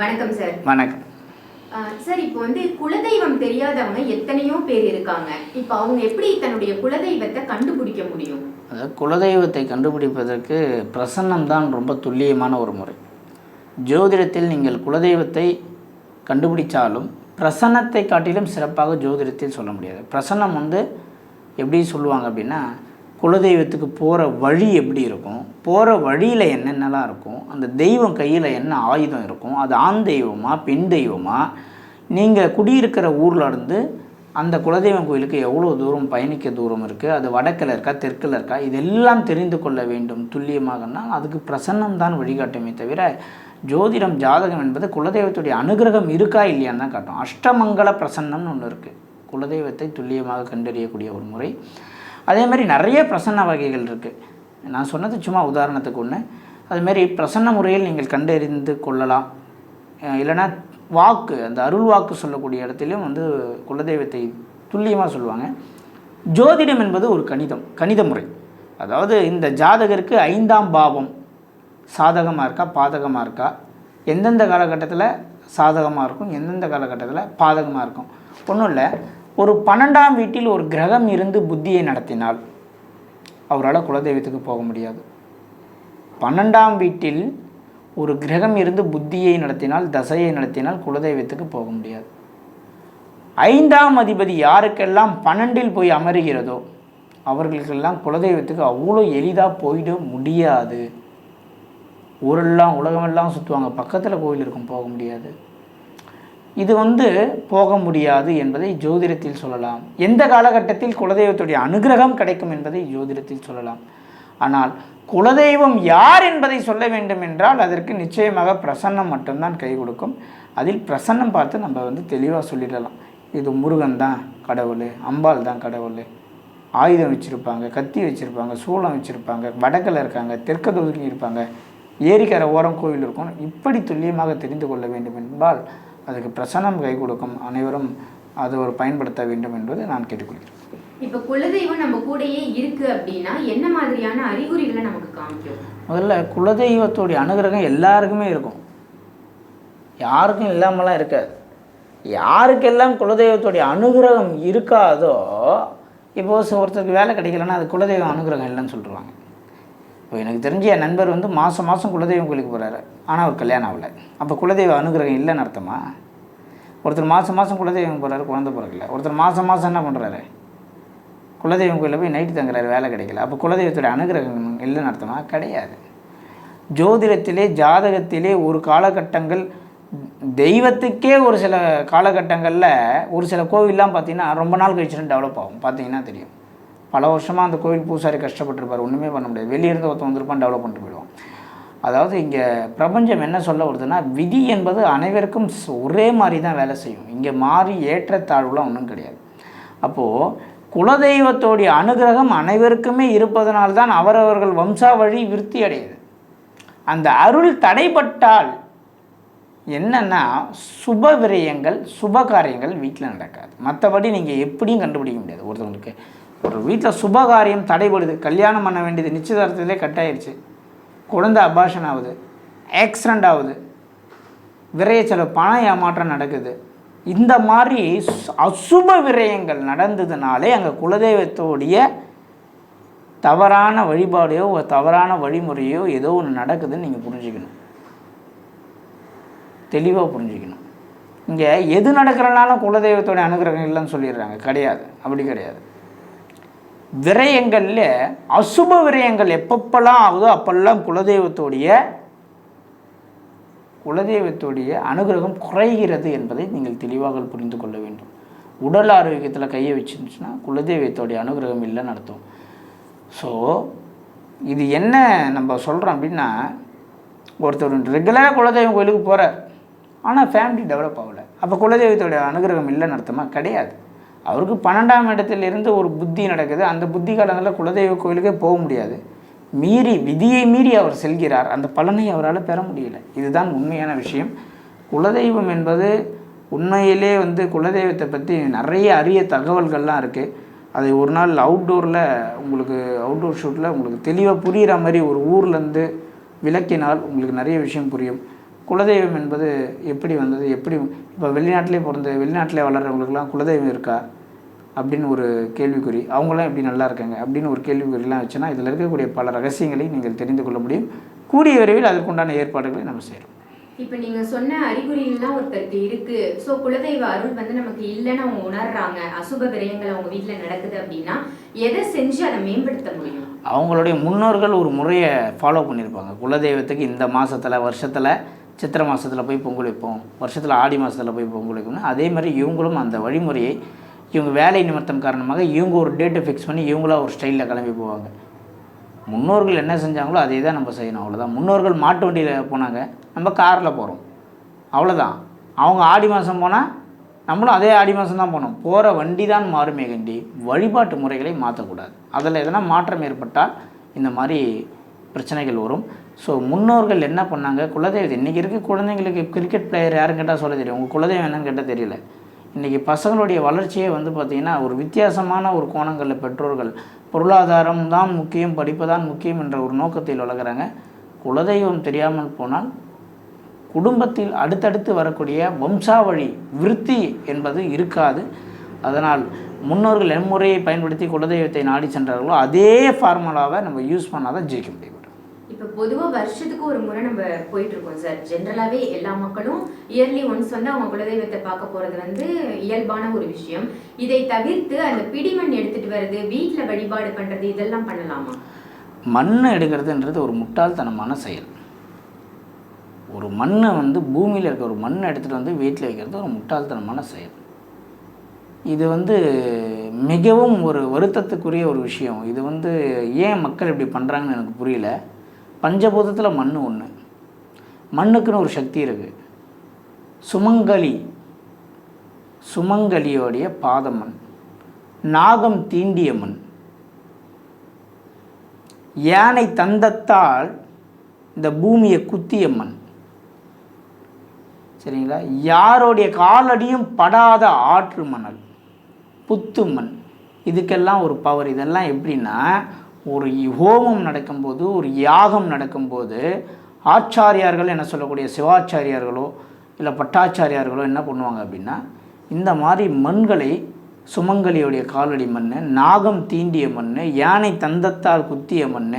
வணக்கம் சார் வணக்கம். சார் இப்போ வந்து குலதெய்வம் தெரியாதவங்க எத்தனையோ பேர் இருக்காங்க. இப்போ அவங்க எப்படி தன்னுடைய குலதெய்வத்தை கண்டுபிடிக்க முடியும்? அதாவது குலதெய்வத்தை கண்டுபிடிப்பதற்கு பிரசன்னம் தான் ரொம்ப துல்லியமான ஒரு முறை. ஜோதிடத்தில் நீங்கள் குலதெய்வத்தை கண்டுபிடிச்சாலும் பிரசன்னத்தை காட்டிலும் சிறப்பாக ஜோதிடத்தில் சொல்ல முடியாது. பிரசன்னம் வந்து எப்படி சொல்லுவாங்க அப்படின்னா குலதெய்வத்துக்கு போகிற வழி எப்படி இருக்கும்? போகிற வழியில் என்னென்னலாம் இருக்கும்? அந்த தெய்வம் கையில் என்ன ஆயுதம் இருக்கும்? அது ஆண் தெய்வமா பெண் தெய்வமா? நீங்கள் குடியிருக்கிற ஊரில் இருந்து அந்த குலதெய்வம் கோயிலுக்கு எவ்வளோ தூரம் பயணிக்க தூரம் இருக்குது அது வடக்கில் இருக்கா தெற்கில் இருக்கா? இதெல்லாம் தெரிந்து கொள்ள வேண்டும். துல்லியமாகனா அதுக்கு பிரசன்னம் தான் வழிகாட்டுமே தவிர ஜோதிடம் ஜாதகம் என்பது குலதெய்வத்துடைய அனுகிரகம் இருக்கா இல்லையான்னு தான் காட்டும். அஷ்டமங்கல பிரசன்னம்னு ஒன்று இருக்குது குலதெய்வத்தை துல்லியமாக கண்டறியக்கூடிய ஒரு முறை. அதே மாதிரி நிறைய பிரசன்ன வகைகள் இருக்குது நான் சொன்னது சும்மா உதாரணத்துக்கு ஒன்று அதுமாரி பிரசன்ன முறையில் நீங்கள் கண்டறிந்து கொள்ளலாம். இல்லைன்னா வாக்கு அந்த அருள் வாக்கு சொல்லக்கூடிய இடத்துலையும் வந்து குலதெய்வத்தை துல்லியமாக சொல்லுவாங்க. ஜோதிடம் என்பது ஒரு கணிதம் கணித முறை. அதாவது இந்த ஜாதகருக்கு ஐந்தாம் பாவம் சாதகமாக இருக்கா பாதகமாக இருக்கா? எந்தெந்த காலகட்டத்தில் சாதகமாக இருக்கும் எந்தெந்த காலகட்டத்தில் பாதகமாக இருக்கும்? ஒன்றும் இல்லை. ஒரு பன்னெண்டாம் வீட்டில் ஒரு கிரகம் இருந்து புத்தியை நடத்தினால் அவரால் குலதெய்வத்துக்கு போக முடியாது. பன்னெண்டாம் வீட்டில் ஒரு கிரகம் இருந்து புத்தியை நடத்தினால் தசையை நடத்தினால் குலதெய்வத்துக்கு போக முடியாது. ஐந்தாம் அதிபதி யாருக்கெல்லாம் பன்னெண்டில் போய் அமருகிறதோ அவர்களுக்கெல்லாம் குலதெய்வத்துக்கு அவ்வளோ எளிதாக போயிட முடியாது. ஊரெல்லாம் உலகமெல்லாம் சுற்றுவாங்க பக்கத்தில் கோயில் இருக்கும் போக முடியாது. இது வந்து போக முடியாது என்பதை ஜோதிடத்தில் சொல்லலாம். எந்த காலகட்டத்தில் குலதெய்வத்துடைய அனுகிரகம் கிடைக்கும் என்பதை ஜோதிடத்தில் சொல்லலாம். ஆனால் குலதெய்வம் யார் என்பதை சொல்ல வேண்டும் என்றால் அதற்கு நிச்சயமாக பிரசன்னம் மட்டும்தான் கை கொடுக்கும். அதில் பிரசன்னம் பார்த்து நம்ம வந்து தெளிவாக சொல்லிடலாம். இது முருகன் தான் கடவுள் அம்பாள் தான் கடவுள். ஆயுதம் வச்சுருப்பாங்க கத்தி வச்சுருப்பாங்க சூளம் வச்சுருப்பாங்க வடக்கில் இருக்காங்க தெற்கு தொகுதியில் இருப்பாங்க. ஏரிக்கரை ஓரம் கோவில் இருக்கும் இப்படி துல்லியமாக தெரிந்து கொள்ள வேண்டும் என்பால் அதுக்கு பிரசன்னம் கை கொடுக்கும் அனைவரும் அது ஒரு பயன்படுத்த வேண்டும் என்பது நான் கேட்டுக்கொள்கிறேன். இப்போ குலதெய்வம் நம்ம கூடயே இருக்கு அப்படின்னா என்ன மாதிரியான அறிகுறிகளை நமக்கு காமிக்கும்? முதல்ல குலதெய்வத்துடைய அனுகிரகம் எல்லாருக்குமே இருக்கும். யாருக்கும் இல்லாமலாம் இருக்காது யாருக்கெல்லாம் குலதெய்வத்துடைய அனுகிரகம் இருக்காதோ இப்போ ஒருத்தருக்கு வேலை கிடைக்கலன்னா அது குலதெய்வம் அனுகிரகம் இல்லைன்னு சொல்லிடுவாங்க இப்போ எனக்கு தெரிஞ்ச என் நண்பர் வந்து மாதம் மாதம் குலதெய்வம் கோயிலுக்கு போகிறாரு ஆனால் அவர் கல்யாணம் ஆகலை. அப்போ குலதெய்வ அனுகிரகம் இல்லைன்னு அர்த்தமா? ஒருத்தர் மாதம் மாதம் குலதெய்வம் போகிறாரு குழந்தை பிறக்கல. ஒருத்தர் மாதம் மாதம் என்ன பண்ணுறாரு குலதெய்வம் கோயிலில் போய் நைட்டு தங்குறாரு வேலை கிடைக்கல. அப்போ குலதெய்வத்துடைய அனுகிரகம் இல்லைன்னு அர்த்தமா? கிடையாது. ஜோதிடத்திலே ஜாதகத்திலே ஒரு காலகட்டங்கள் தெய்வத்துக்கே ஒரு சில காலகட்டங்களில் ஒரு சில கோவில்லாம் பார்த்தீங்கன்னா ரொம்ப நாள் கழிச்சுன்னு டெவலப் ஆகும். பார்த்தீங்கன்னா தெரியும். பல வருஷமாக அந்த கோவில் பூசாரி கஷ்டப்பட்டுருப்பார். ஒன்றுமே பண்ண முடியாது. வெளியிருந்து ஒருத்தன் வந்திருப்பான் டெவலப் பண்ணிட்டு போயிடுவான். அதாவது இங்கே பிரபஞ்சம் என்ன சொல்ல வருதுன்னா விதி என்பது அனைவருக்கும் ஒரே மாதிரி தான் வேலை செய்யும். இங்கே மாறி ஏற்றத்தாழ்வுலாம் ஒன்றும் கிடையாது. அப்போது குலதெய்வத்தோடைய அனுகிரகம் அனைவருக்குமே இருப்பதனால்தான் அவரவர்கள் வம்சாவழி விருத்தி அடையுது. அந்த அருள் தடைப்பட்டால் என்னென்னா சுப விரயங்கள் சுப காரியங்கள் வீட்டில் நடக்காது. மற்றபடி நீங்கள் எப்படியும் கண்டுபிடிக்க முடியாது. ஒருத்தவங்களுக்கு ஒரு வீட்டில் சுப காரியம் தடைபடுது கல்யாணம் பண்ண வேண்டியது நிச்சயதார்த்தத்திலே கட் ஆயிடுச்சு குழந்தை அபாஷன் ஆகுது ஆக்சிடெண்ட் ஆகுது விரய செலவு பண ஏமாற்றம் நடக்குது. இந்த மாதிரி அசுப விரயங்கள் நடந்ததுனாலே அங்கே குலதெய்வத்தோடைய தவறான வழிபாடையோ ஒரு தவறான வழிமுறையோ ஏதோ ஒன்று நடக்குதுன்னு நீங்கள் புரிஞ்சுக்கணும். தெளிவாக புரிஞ்சுக்கணும். இங்கே எது நடக்கிறனாலும் குலதெய்வத்தோடைய அனுகிரகம் இல்லைன்னு சொல்லிடுறாங்க. கிடையாது. அப்படி கிடையாது. விரயங்களில் அசுப விரயங்கள் எப்பப்பெல்லாம் ஆகுதோ அப்பெல்லாம் குலதெய்வத்தோடைய குலதெய்வத்துடைய அனுகிரகம் குறைகிறது என்பதை நீங்கள் தெளிவாக புரிந்து கொள்ள வேண்டும். உடல் ஆரோக்கியத்தில் கையை வச்சுருந்துச்சுன்னா குலதெய்வத்தோடைய அனுகிரகம் இல்லைன்னு அர்த்தம். ஸோ இது என்ன நம்ம சொல்கிறோம் அப்படின்னா ஒருத்தர் ரெகுலராக குலதெய்வம் கோயிலுக்கு போகிறார் ஆனால் ஃபேமிலி டெவலப் ஆகலை. அப்போ குலதெய்வத்தோடைய அனுகிரகம் இல்லைன்னு நடத்துமா கிடையாது. அவருக்கு பன்னெண்டாம் இடத்திலிருந்து ஒரு புத்தி நடக்குது. அந்த புத்தி காலங்களில் குலதெய்வ கோயிலுக்கே போக முடியாது. மீறி விதியை மீறி அவர் செல்கிறார். அந்த பலனை அவரால் பெற முடியல. இதுதான் உண்மையான விஷயம். குலதெய்வம் என்பது உண்மையிலே வந்து குலதெய்வத்தை பற்றி நிறைய அரிய தகவல்கள்லாம் இருக்குது அதை ஒரு நாள் அவுட்டோரில் உங்களுக்கு அவுட்டோர் ஷூட்டில் உங்களுக்கு தெளிவாக புரிகிற மாதிரி ஒரு ஊர்லேருந்து விளக்கினால் உங்களுக்கு நிறைய விஷயம் புரியும். குலதெய்வம் என்பது எப்படி வந்தது? எப்படி இப்போ வெளிநாட்டிலே பிறந்து வெளிநாட்டிலே வளர்கிறவங்களுக்குலாம் குலதெய்வம் இருக்கா? அப்படின்னு ஒரு கேள்விக்குறி அவங்களாம் எப்படி நல்லா இருக்காங்க? அப்படின்னு ஒரு கேள்விக்குறிலாம் வச்சுன்னா இதில் இருக்கக்கூடிய பல ரகசியங்களை நீங்கள் தெரிந்து கொள்ள முடியும். கூடிய விரைவில் அதற்குண்டான ஏற்பாடுகளை நம்ம செய்கிறோம் இப்ப நீங்க சொன்ன அறிகுறியெல்லாம் ஒருத்தருக்கு இருக்கு. சோ குலதெய்வ அருள் வந்து நமக்கு இல்லைன்னு அவங்க உணர்றாங்க அசுப விரயங்கள் அவங்க வீட்ல நடக்குது அப்படின்னா எதை செஞ்சு அதை மேம்படுத்த முடியும்? அவங்களுடைய முன்னோர்கள் ஒரு முறையை ஃபாலோ பண்ணியிருப்பாங்க. குலதெய்வத்துக்கு இந்த மாதத்தில் வருஷத்தில் சித்திரை மாதத்தில் போய் பொங்கல் வைப்போம் வருஷத்தில் ஆடி மாதத்தில் போய் பொங்கல் வைப்போம்னு. அதே மாதிரி இவங்களும் அந்த வழிமுறையை இவங்க வேலை நிமித்தம் காரணமாக இவங்க ஒரு டேட்டை ஃபிக்ஸ் பண்ணி இவங்களா ஒரு ஸ்டைலில் கிளம்பி போவாங்க. முன்னோர்கள் என்ன செஞ்சாங்களோ அதே தான் நம்ம செய்யணும் அவ்வளோதான் முன்னோர்கள் மாட்டு வண்டியில் போனாங்க நம்ம காரில் போகிறோம் அவ்வளோதான் அவங்க ஆடி மாதம் போனால் நம்மளும் அதே ஆடி மாதம் தான் போனோம். போகிற வண்டி தான் மாறுமே கண்டி வழிபாட்டு முறைகளை மாற்றக்கூடாது அதில் எதனா மாற்றம் ஏற்பட்டால் இந்த மாதிரி பிரச்சனைகள் வரும். ஸோ முன்னோர்கள் என்ன பண்ணாங்க? குலதெய்வத்தை இன்றைக்கி இருக்க குழந்தைங்களுக்கு கிரிக்கெட் பிளேயர் யாருன்னு கேட்டால் சொல்ல தெரியும். உங்கள் குலதெய்வம் என்னன்னு கேட்டால் தெரியல. இன்றைக்கி பசங்களுடைய வளர்ச்சியே வந்து பார்த்திங்கன்னா ஒரு வித்தியாசமான ஒரு கோணங்களில் பெற்றோர்கள் பொருளாதாரம் தான் முக்கியம் படிப்பு தான் முக்கியம் என்ற ஒரு நோக்கத்தில் வளர்க்குறாங்க குலதெய்வம் தெரியாமல் போனால் குடும்பத்தில் அடுத்தடுத்து வரக்கூடிய வம்சாவழி விருத்தி என்பது இருக்காது. அதனால் முன்னோர்கள் எம்முறையை பயன்படுத்தி குலதெய்வத்தை நாடி சென்றார்களோ அதே ஃபார்முலாவை நம்ம யூஸ் பண்ணால் தான் ஜெயிக்க முடியும். இப்போ பொதுவாக வருஷத்துக்கு ஒரு முறை நம்ம போயிட்டு இருக்கோம் சார். ஜென்ரலாகவே எல்லா மக்களும் இயர்லி ஒன்ஸ் வந்து அவங்க குலதெய்வத்தை பார்க்க போகிறது வந்து இயல்பான ஒரு விஷயம். இதை தவிர்த்து அந்த பிடிமண் எடுத்துகிட்டு வர்றது வீட்டில் வழிபாடு பண்ணுறது இதெல்லாம் பண்ணலாமா? மண்ணை எடுக்கிறதுன்றது ஒரு முட்டாள்தனமான செயல். ஒரு மண்ணை வந்து பூமியில் இருக்க ஒரு மண்ணை எடுத்துகிட்டு வந்து வீட்டில் வைக்கிறது ஒரு முட்டாள்தனமான செயல். இது வந்து மிகவும் ஒரு வருத்தத்துக்குரிய ஒரு விஷயம். இது வந்து ஏன் மக்கள் இப்படி பண்ணுறாங்கன்னு எனக்கு புரியல. பஞ்சபூதத்தில் மண் ஒன்று மண்ணுக்குன்னு ஒரு சக்தி இருக்குது சுமங்கலி. சுமங்கலியோடைய பாதமண். நாகம் தீண்டிய மண். யானை தந்தத்தால் இந்த பூமியை குத்திய மண். சரிங்களா? யாருடைய காலடியும் படாத ஆற்று மணல். புத்து மண். இதுக்கெல்லாம் ஒரு பவர் இதெல்லாம் எப்படின்னா ஒரு ஹோமம் நடக்கும்போது ஒரு யாகம் நடக்கும்போது ஆச்சாரியார்கள் என்ன சொல்லக்கூடிய சிவாச்சாரியார்களோ இல்லை பட்டாச்சாரியார்களோ என்ன பண்ணுவாங்க அப்படின்னா இந்த மாதிரி மண்களை சுமங்கலியுடைய காலடி மண் நாகம் தீண்டிய மண் யானை தந்தத்தால் குத்திய மண்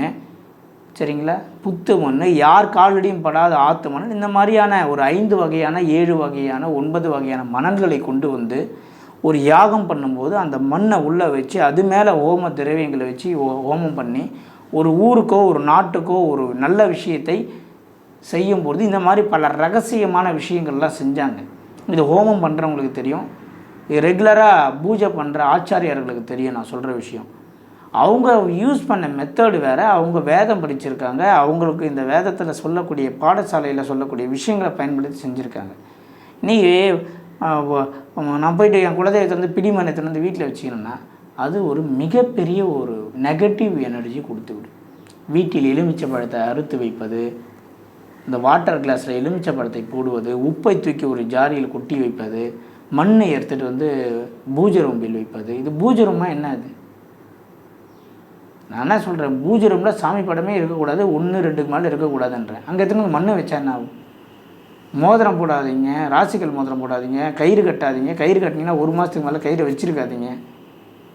சரிங்களா? புத்து மண் யார் காலடியும் படாத ஆத்து மணல் இந்த மாதிரியான ஒரு ஐந்து வகையான ஏழு வகையான ஒன்பது வகையான மணல்களை கொண்டு வந்து ஒரு யாகம் பண்ணும்போது அந்த மண்ணை உள்ளே வச்சு அது மேலே ஹோம திரவியங்களை வச்சு ஹோ- ஹோமம் பண்ணி ஒரு ஊருக்கோ ஒரு நாட்டுக்கோ ஒரு நல்ல விஷயத்தை செய்யும்போது இந்த மாதிரி பல ரகசியமான விஷயங்கள்லாம் செஞ்சாங்க. இது ஹோமம் பண்ணுறவங்களுக்கு தெரியும். இது ரெகுலராக பூஜை பண்ணுற ஆச்சாரியார்களுக்கு தெரியும் நான் சொல்கிற விஷயம். அவங்க யூஸ் பண்ண மெத்தடு வேறு அவங்க வேதம் படிச்சிருக்காங்க. அவங்களுக்கு இந்த வேதத்தில் சொல்லக்கூடிய பாடசாலையில் சொல்லக்கூடிய விஷயங்களை பயன்படுத்தி செஞ்சுருக்காங்க. நீ நான் போயிட்டு என் குலதெய்வத்தை வந்து பிடிமனத்தை வந்து வீட்டில் வச்சுக்கணுன்னா அது ஒரு மிகப்பெரிய ஒரு நெகட்டிவ் எனர்ஜி கொடுத்து விடும். வீட்டில் எலுமிச்சை பழத்தை அறுத்து வைப்பது இந்த வாட்டர் கிளாஸில் எலுமிச்சை பழத்தை போடுவது உப்பை தூக்கி ஒரு ஜாரியில் கொட்டி வைப்பது மண்ணை எடுத்துகிட்டு வந்து பூஜை ரூம்பில் வைப்பது இது பூஜை ரூம்னா என்ன அது? நான் என்ன சொல்கிறேன் பூஜை ரூமில் சாமி படமே இருக்கக்கூடாது ஒன்று ரெண்டுக்கு மேலே இருக்கக்கூடாதுன்றேன். அங்கே எத்தனை மண்ணை வச்சா என்ன ஆகும்? மோதிரம் போடாதீங்க ராசிக்கல் மோதிரம் போடாதீங்க கயிறு கட்டாதீங்க. கயிறு கட்டினீங்கன்னா ஒரு மாதத்துக்கு மேலே கயிறு வச்சிருக்காதீங்க.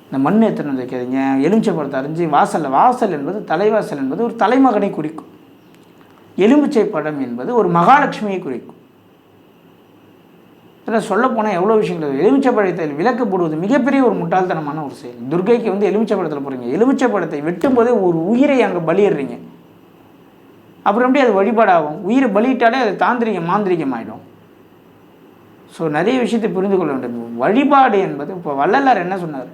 இந்த மண் எத்தனை வந்து வைக்காதீங்க. எலுமிச்சை பழத்தை அரிஞ்சு வாசலில் வாசல் என்பது தலைவாசல் என்பது ஒரு தலைமகனை குறிக்கும். எலுமிச்சை படம் என்பது ஒரு மகாலட்சுமியை குறிக்கும். இதில் சொல்லப்போனால் எவ்வளோ விஷயங்கள் எலுமிச்சை பழத்தை விளக்கு போடுவது மிகப்பெரிய ஒரு முட்டாள்தனமான ஒரு செயல். துர்க்கைக்கு வந்து எலுமிச்சை பழத்தில் போகிறீங்க எலுமிச்சை பழத்தை வெட்டும் போதே ஒரு உயிரை அங்கே பலியிடுறீங்க. அப்புறம் எப்படி அது வழிபாடாகும்? உயிரை பலியிட்டாலே அது தாந்திரிகம் மாந்திரிகம் ஆகிடும் ஸோ நிறைய விஷயத்தை புரிந்து கொள்ள வேண்டும். வழிபாடு என்பது இப்போ வள்ளலார் என்ன சொன்னார்?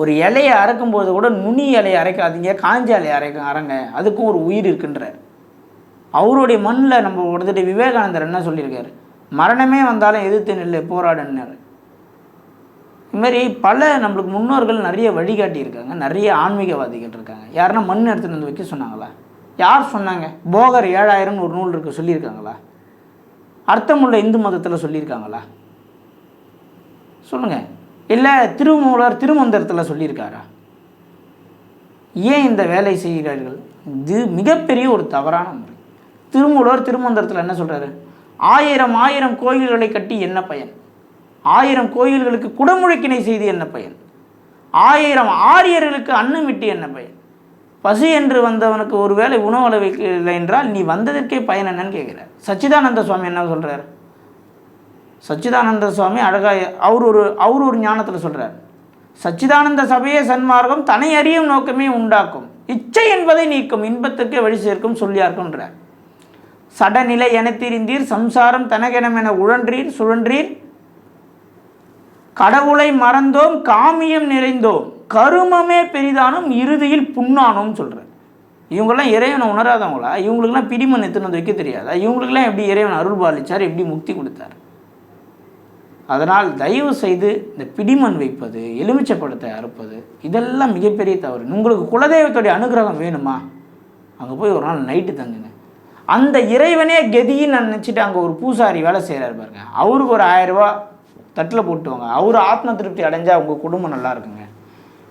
ஒரு இலையை அரைக்கும்போது கூட நுனி இலையை அரைக்காதீங்க காஞ்ச இலையை அரைக்க அரைங்க. அதுக்கும் ஒரு உயிர் இருக்குன்றார். அவருடைய மண்ணில் நம்ம ஒருத்தர் விவேகானந்தர் என்ன சொல்லியிருக்காரு? மரணமே வந்தாலும் எதிர்த்து நில்லு போராடுன்னார். இதுமாரி பல நம்மளுக்கு முன்னோர்கள் நிறைய வழிகாட்டி இருக்காங்க நிறைய ஆன்மீகவாதிகள் இருக்காங்க. யாருன்னா மண் எடுத்துகிட்டு வந்து வைக்க சொன்னாங்களா? யார் சொன்னாங்க? போகர் ஏழாயிரம்னு ஒரு நூல் இருக்குது சொல்லியிருக்காங்களா? அர்த்தமுள்ள இந்து மதத்தில் சொல்லியிருக்காங்களா? சொல்லுங்கள் இல்லை திருமூலர் திருமந்திரத்தில் சொல்லியிருக்காரா? ஏன் இந்த வேலை செய்கிறார்கள்? இது மிகப்பெரிய ஒரு தவறான முறை. திருமூலர் திருமந்திரத்தில் என்ன சொல்கிறாரு ஆயிரம் ஆயிரம் கோயில்களை கட்டி என்ன பயன்? ஆயிரம் கோயில்களுக்கு குடமுழுக்கினை செய்து என்ன பயன்? ஆயிரம் ஆரியர்களுக்கு அன்னமிட்டு என்ன பயன்? பசி என்று வந்தவனுக்கு ஒருவேளை உணவு அளவில்லை என்றால் நீ வந்ததற்கே பயன் என்னன்னு கேட்குறார். சச்சிதானந்த சுவாமி என்ன சொல்கிறார் சச்சிதானந்த சுவாமி அழகா அவர் ஒரு அவர் ஒரு ஞானத்தில் சொல்கிறார் சச்சிதானந்த சபையே சன்மார்க்கம் தனை அறியும் நோக்கமே உண்டாக்கும். இச்சை என்பதை நீக்கும் இன்பத்துக்கு வழி சேர்க்கும் சொல்லியார்க்குன்றார் சடநிலை என திரிந்தீர் சம்சாரம் தனகெனமென உழன்றீர் சுழன்றீர். கடவுளை மறந்தோம் காமியம் நிறைந்தோம். கருமமே பெரிதானும் இறுதியில் புண்ணானோம் சொல்கிறார் இவங்கெல்லாம் இறைவனை உணராதவங்களா? இவங்களுக்குலாம் பிடிமன் எத்தனை வந்து வைக்க தெரியாதா? இவங்களுக்குலாம் எப்படி இறைவன் அருள் பாலிச்சார்? எப்படி முக்தி கொடுத்தார்? அதனால் தயவு செய்து இந்த பிடிமண் வைப்பது எலுமிச்சப்படத்தை அறுப்பது இதெல்லாம் மிகப்பெரிய தவறு. உங்களுக்கு குலதெய்வத்துடைய அனுகிரகம் வேணுமா? அங்கே போய் ஒரு நாள் நைட்டு தங்குங்க. அந்த இறைவனே கதின்னு நினச்சிட்டு அங்கே ஒரு பூசாரி வேலை செய்கிறாரு பாருங்க. அவருக்கு ஒரு ஆயிரரூபா தட்டில் போட்டுவாங்க. அவர் ஆத்ம திருப்தி அடைஞ்சால் உங்கள் குடும்பம் நல்லா இருக்குங்க.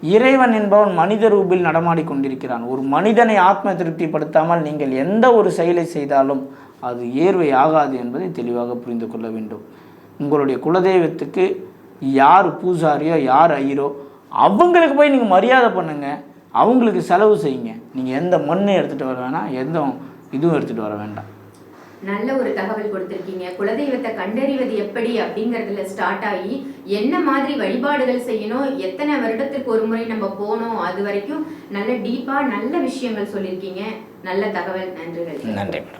இறைவன் என்பவன் மனித ரூபில் நடமாடி கொண்டிருக்கிறான். ஒரு மனிதனை ஆத்ம திருப்திப்படுத்தாமல் நீங்கள் எந்த ஒரு செயலை செய்தாலும் அது ஏர்வை ஆகாது என்பதை தெளிவாக புரிந்து கொள்ள வேண்டும். உங்களுடைய குலதெய்வத்துக்கு யார் பூசாரியோ யார் ஐயரோ அவங்களுக்கு போய் நீங்கள் மரியாதை பண்ணுங்க. அவங்களுக்கு செலவு செய்யுங்க. நீங்கள் எந்த மண்ணை எடுத்துகிட்டு வர வேணாம் எந்த இதுவும் எடுத்துகிட்டு வர வேண்டாம். நல்ல ஒரு தகவல் கொடுத்திருக்கீங்க. குலதெய்வத்தை கண்டறிவது எப்படி அப்படிங்கறதுல ஸ்டார்ட் ஆகி என்ன மாதிரி வழிபாடுகள் செய்யணும் எத்தனை வருடத்துக்கு ஒரு முறை நம்ம போனோம் அது வரைக்கும் நல்ல டீப்பா நல்ல விஷயங்கள் சொல்லியிருக்கீங்க. நல்ல தகவல் நன்றிகள். நன்றி மேடம்.